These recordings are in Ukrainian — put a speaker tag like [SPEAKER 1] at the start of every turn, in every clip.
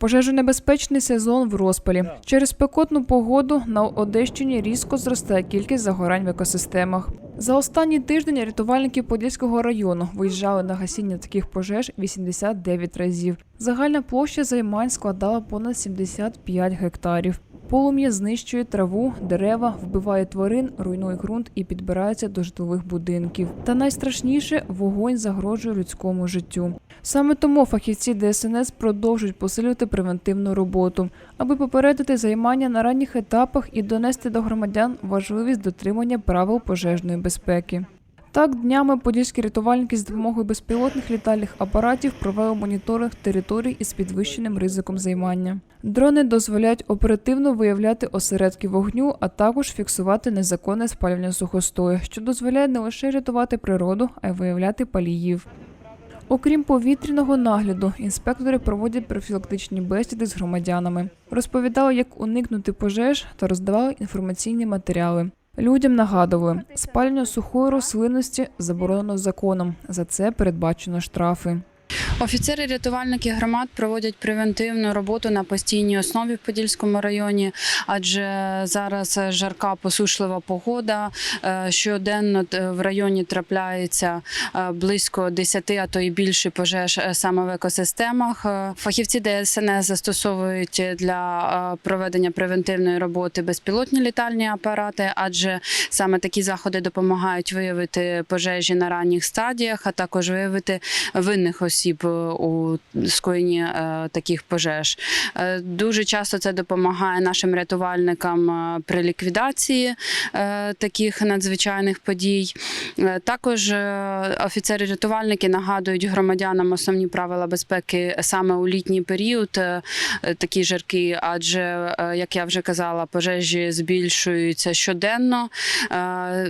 [SPEAKER 1] Пожежонебезпечний сезон в розпалі. Через спекотну погоду на Одещині різко зростає кількість загорань в екосистемах. За останній тиждень рятувальники Подільського району виїжджали на гасіння таких пожеж 89 разів. Загальна площа займань складала понад 75 гектарів. Полум'я знищує траву, дерева, вбиває тварин, руйнує ґрунт і підбирається до житлових будинків. Та найстрашніше вогонь загрожує людському життю. Саме тому фахівці ДСНС продовжують посилювати превентивну роботу, аби попередити займання на ранніх етапах і донести до громадян важливість дотримання правил пожежної безпеки. Так, днями подільські рятувальники з допомогою безпілотних літальних апаратів провели моніторинг територій із підвищеним ризиком займання. Дрони дозволяють оперативно виявляти осередки вогню, а також фіксувати незаконне спалювання сухостою, що дозволяє не лише рятувати природу, а й виявляти паліїв. Окрім повітряного нагляду, інспектори проводять профілактичні бесіди з громадянами, розповідали, як уникнути пожеж та роздавали інформаційні матеріали. Людям нагадували, спалення сухої рослинності заборонено законом. За це передбачено штрафи.
[SPEAKER 2] Офіцери рятувальники громад проводять превентивну роботу на постійній основі в Подільському районі, адже зараз жарка посушлива погода. Е, Щоденно е, в районі трапляється е, близько 10, а то і більше пожеж саме в екосистемах. Фахівці ДСНС застосовують для проведення превентивної роботи безпілотні літальні апарати, адже саме такі заходи допомагають виявити пожежі на ранніх стадіях, а також виявити винних осіб е, у скоєнні е, таких пожеж. Е, Дуже часто це допомагає нашим рятувальникам е, при ліквідації таких надзвичайних подій. Також офіцери-рятувальники нагадують громадянам основні правила безпеки саме у літній період, такі жаркі, адже, як я вже казала, пожежі збільшуються щоденно.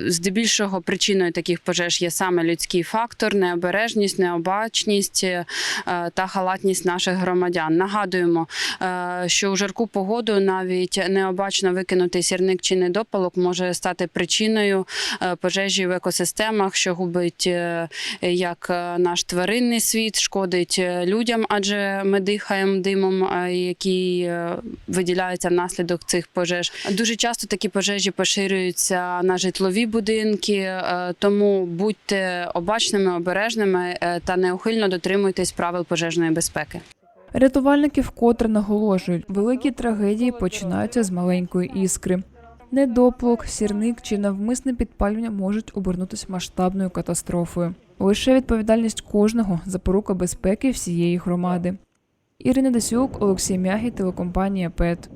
[SPEAKER 2] Здебільшого причиною таких пожеж є саме людський фактор, необережність, необачність та халатність наших громадян. Нагадуємо, е, що у жарку погоду навіть необачно викинутий сірник чи недопалок може стати причиною е, пожежі в екосистемах, що губить е, як е, наш тваринний світ, шкодить е, людям, адже ми дихаємо димом, е, який е, виділяється внаслідок цих пожеж. Дуже часто такі пожежі поширюються на житлові будинки, е, тому будьте обачними, обережними е, та неухильно дотримуйтесь правил пожежної безпеки.
[SPEAKER 1] Рятувальники вкотре наголошують, великі трагедії починаються з маленької іскри. Недоплок, сірник чи навмисне підпалювання можуть обернутися масштабною катастрофою. Лише відповідальність кожного запорука безпеки всієї громади. Ірина Дасюк, Олексій Мягі, телекомпанія ПЕТ.